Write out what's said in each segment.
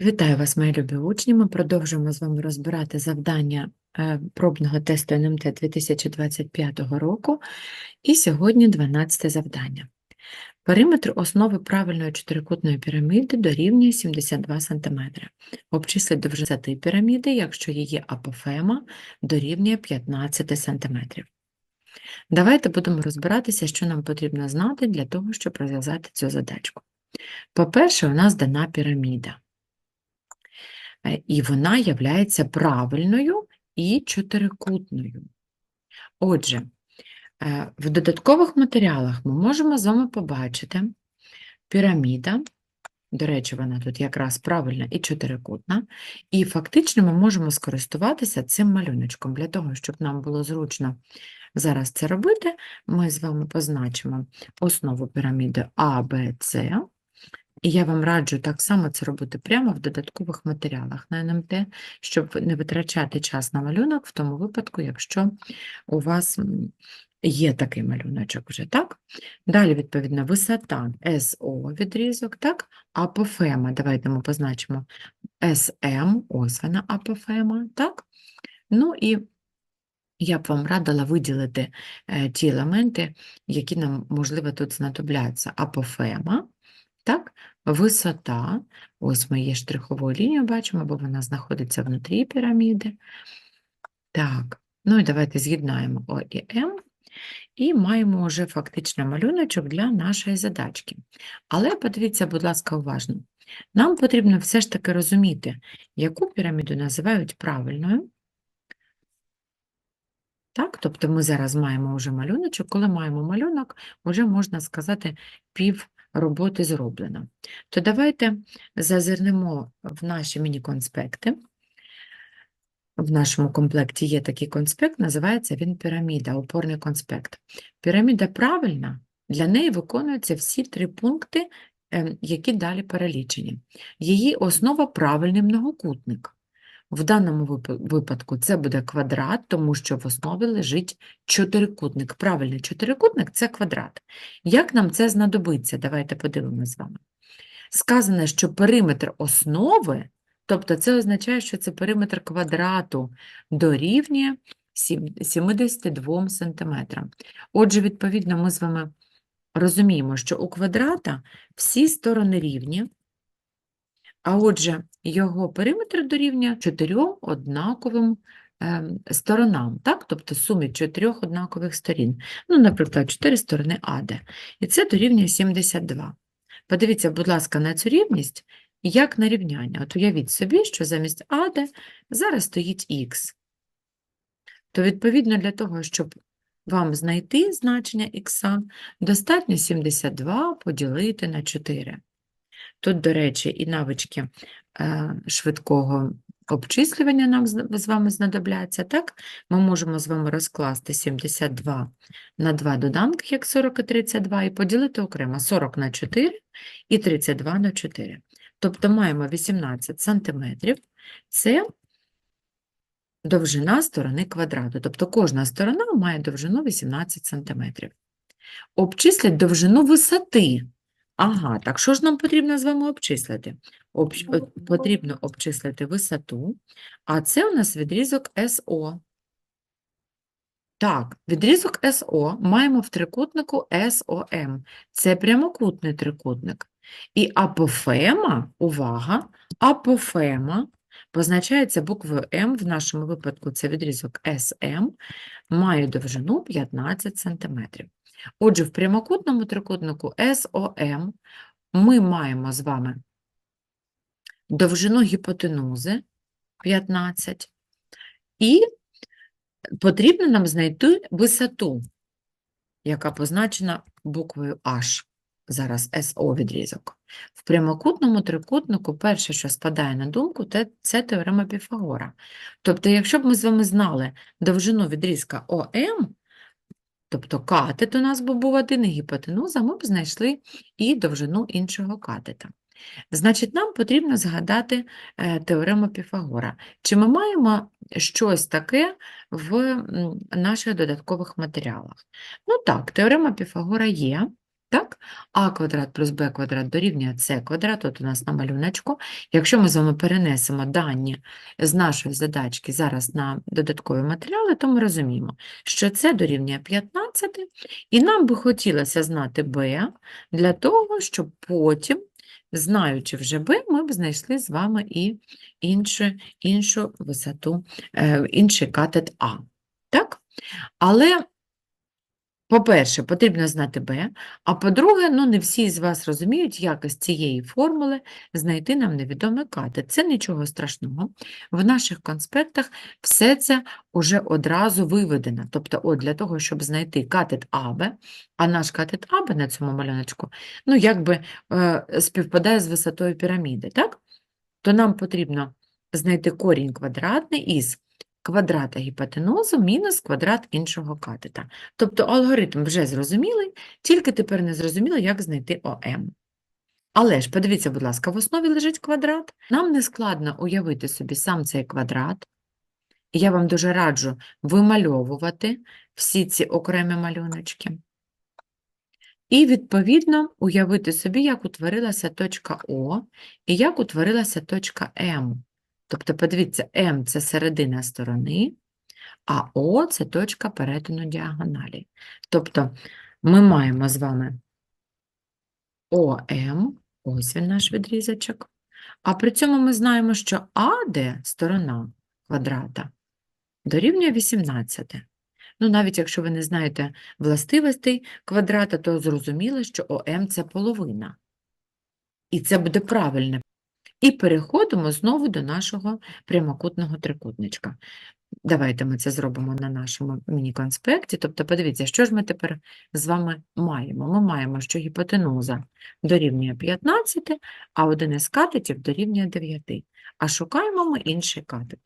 Вітаю вас, мої любі учні. Ми продовжуємо з вами розбирати завдання е, пробного тесту НМТ 2025 року. І сьогодні 12 завдання. Периметр основи правильної чотирикутної піраміди дорівнює 72 см. Обчисліть довжину піраміди, якщо її апофема дорівнює 15 см. Давайте будемо розбиратися, що нам потрібно знати для того, щоб розв'язати цю задачку. По-перше, у нас дана піраміда. Е, і вона являється правильною і чотирикутною. Отже, е, в додаткових матеріалах ми можемо з вами побачити піраміда, до речі, вона тут якраз правильна і чотирикутна, і фактично ми можемо скористуватися цим малюночком. Для того, щоб нам було зручно зараз це робити, ми з вами позначимо основу піраміди А, Б, С, і я вам раджу так само це робити прямо в додаткових матеріалах на НМТ, щоб не витрачати час на малюнок в тому випадку, якщо у вас є такий малюночок вже, так? Далі, відповідно, висота СО відрізок, так? Апофема, давайте ми позначимо СМ, ось вона апофема, так? Ну і я б вам радила виділити е, ті елементи, які нам, можливо, тут знадобляться. Апофема, так? Висота, ось ми є штриховою лінією бачимо, бо вона знаходиться внутрі піраміди. Так, ну і давайте з'єднаємо О і М, і маємо вже фактично малюночок для нашої задачки. Але подивіться, будь ласка, уважно. Нам потрібно все ж таки розуміти, яку піраміду називають правильною. Так, тобто ми зараз маємо вже малюночок, коли маємо малюнок, вже можна сказати пів роботи зроблено. То давайте зазирнемо в наші міні-конспекти. В нашому комплекті є такий конспект, називається він піраміда, опорний конспект. Піраміда правильна, для неї виконуються всі три пункти, ем, які далі перелічені. Її основа правильний многокутник. В даному випадку це буде квадрат, тому що в основі лежить чотирикутник. Правильний чотирикутник – це квадрат. Як нам це знадобиться? Давайте подивимося з вами. Сказано, що периметр основи, тобто це означає, що це периметр квадрату дорівнює 72 см. Отже, відповідно, ми з вами розуміємо, що у квадрата всі сторони рівні, а отже, його периметр дорівнює чотирьом однаковим ем, сторонам, так? тобто сумі чотирьох однакових сторін. Ну, наприклад, чотири сторони АД. І це дорівнює 72. Подивіться, будь ласка, на цю рівність як на рівняння. От уявіть собі, що замість АД зараз стоїть Х. То, відповідно, для того, щоб вам знайти значення х, достатньо 72 поділити на 4. Тут, до речі, і навички е, швидкого обчислювання нам з вами знадобляться, так? Ми можемо з вами розкласти 72 на два доданки, як 40 і 32, і поділити окремо 40 на 4 і 32 на 4. Тобто маємо 18 сантиметрів. Це довжина сторони квадрату. Тобто кожна сторона має довжину 18 сантиметрів. Обчислять довжину висоти. Ага, так що ж нам потрібно з вами обчислити? Обч... Ну, Потрібно обчислити висоту, а це у нас відрізок СО. Так, відрізок СО маємо в трикутнику СОМ. Це прямокутний трикутник. І апофема, увага, апофема позначається буквою М, в нашому випадку це відрізок СМ, має довжину 15 см. Отже, в прямокутному трикутнику СОМ ми маємо з вами довжину гіпотенузи 15 і потрібно нам знайти висоту, яка позначена буквою H. Зараз СО відрізок. В прямокутному трикутнику перше, що спадає на думку, це теорема Піфагора. Тобто, якщо б ми з вами знали довжину відрізка ОМ, тобто катет у нас був один і гіпотенуза, ми б знайшли і довжину іншого катета. Значить, нам потрібно згадати е, теорему Піфагора. Чи ми маємо щось таке в наших додаткових матеріалах? Ну так, теорема Піфагора є. Так? А квадрат плюс Б квадрат дорівнює С квадрат, от у нас на малюночку. Якщо ми з вами перенесемо дані з нашої задачки зараз на додаткові матеріали, то ми розуміємо, що це дорівнює 15, і нам би хотілося знати b для того, щоб потім, знаючи вже b, ми б знайшли з вами і іншу, іншу висоту, е, інший катет А. Так? Але по-перше, потрібно знати b, а по-друге, ну не всі з вас розуміють, як із цієї формули знайти нам невідомий катет. Це нічого страшного. В наших конспектах все це вже одразу виведено. Тобто, от для того, щоб знайти катет АБ, а наш катет АБ на цьому малюночку, ну якби е, співпадає з висотою піраміди, так? То нам потрібно знайти корінь квадратний із квадрата гіпотенузу мінус квадрат іншого катета. Тобто алгоритм вже зрозумілий, тільки тепер не зрозуміло, як знайти ОМ. Але ж, подивіться, будь ласка, в основі лежить квадрат. Нам не складно уявити собі сам цей квадрат. І я вам дуже раджу вимальовувати всі ці окремі малюночки. І, відповідно, уявити собі, як утворилася точка О і як утворилася точка М. Тобто, подивіться, М – це середина сторони, а О – це точка перетину діагоналі. Тобто, ми маємо з вами ОМ, ось він наш відрізочок, а при цьому ми знаємо, що АД – сторона квадрата, дорівнює 18. Ну, навіть якщо ви не знаєте властивостей квадрата, то зрозуміло, що ОМ – це половина. І це буде правильне. І переходимо знову до нашого прямокутного трикутничка. Давайте ми це зробимо на нашому міні-конспекті. Тобто, подивіться, що ж ми тепер з вами маємо? Ми маємо, що гіпотенуза дорівнює 15, а один із катетів дорівнює 9. А шукаємо ми інший катет.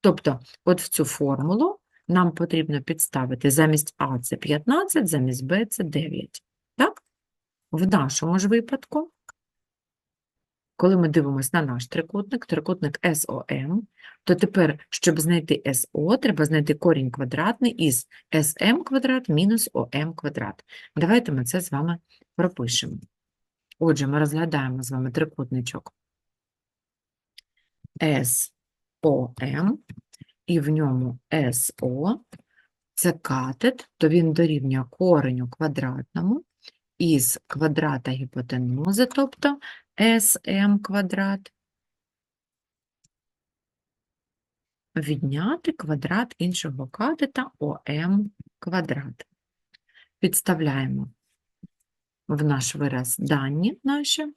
Тобто, от в цю формулу нам потрібно підставити замість А це 15, замість Б це 9. Так? В нашому ж випадку коли ми дивимося на наш трикутник, трикутник SOM, то тепер, щоб знайти SO, треба знайти корінь квадратний із SM квадрат мінус OM квадрат. Давайте ми це з вами пропишемо. Отже, ми розглядаємо з вами трикутничок SOM, і в ньому SO – це катет, то він дорівнює кореню квадратному із квадрата гіпотенузи, тобто СМ квадрат, відняти квадрат іншого катета ОМ квадрат. Підставляємо в наш вираз дані наші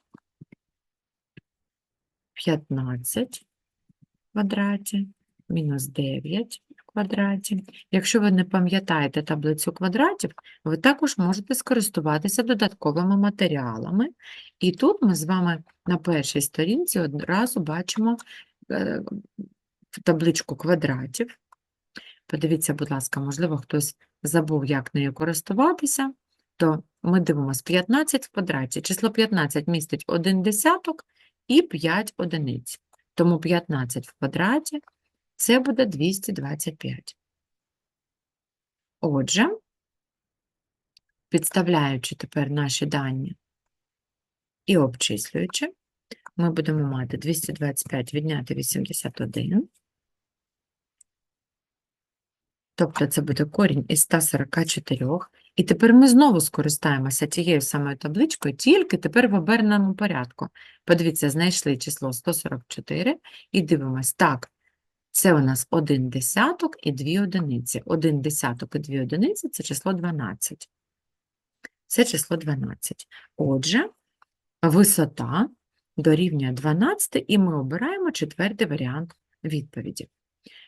15 в квадраті мінус 9 в квадраті. Якщо ви не пам'ятаєте таблицю квадратів, ви також можете скористуватися додатковими матеріалами. І тут ми з вами на першій сторінці одразу бачимо е, табличку квадратів. Подивіться, будь ласка, можливо, хтось забув, як нею користуватися, то ми дивимося 15 в квадраті. Число 15 містить 1 десяток і 5 одиниць. Тому 15 в квадраті це буде 225. Отже, підставляючи тепер наші дані і обчислюючи, ми будемо мати 225 відняти 81. Тобто це буде корінь із 144. І тепер ми знову скористаємося тією самою табличкою, тільки тепер в оберненому порядку. Подивіться, знайшли число 144 і дивимось, так, це у нас 1 десяток і 2 одиниці. 1 десяток і 2 одиниці – це число 12. Це число 12. Отже, висота дорівнює 12, і ми обираємо четвертий варіант відповіді.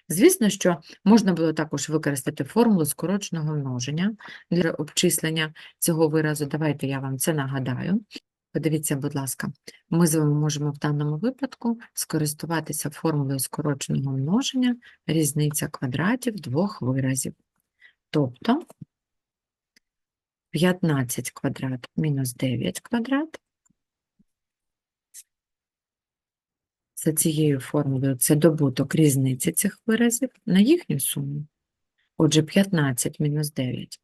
Звісно, що можна було також використати формулу скороченого множення для обчислення цього виразу. Давайте я вам це нагадаю. Подивіться, будь ласка, ми з вами можемо в даному випадку скористуватися формулою скороченого множення різниця квадратів двох виразів. Тобто 15 квадрат мінус 9 квадрат. За цією формулою це добуток різниці цих виразів на їхню суму. Отже, 15 мінус 9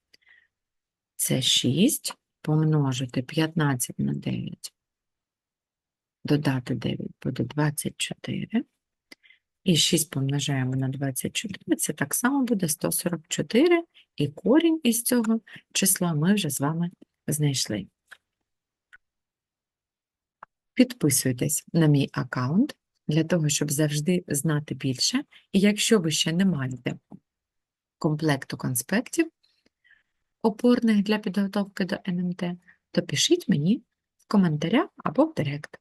– це 6, помножити 15 на 9, додати 9 буде 24. І 6 помножаємо на 24, це так само буде 144, і корінь із цього числа ми вже з вами знайшли. Підписуйтесь на мій аккаунт для того, щоб завжди знати більше. І якщо ви ще не маєте комплекту конспектів опорних для підготовки до НМТ, то пишіть мені в коментарях або в директ.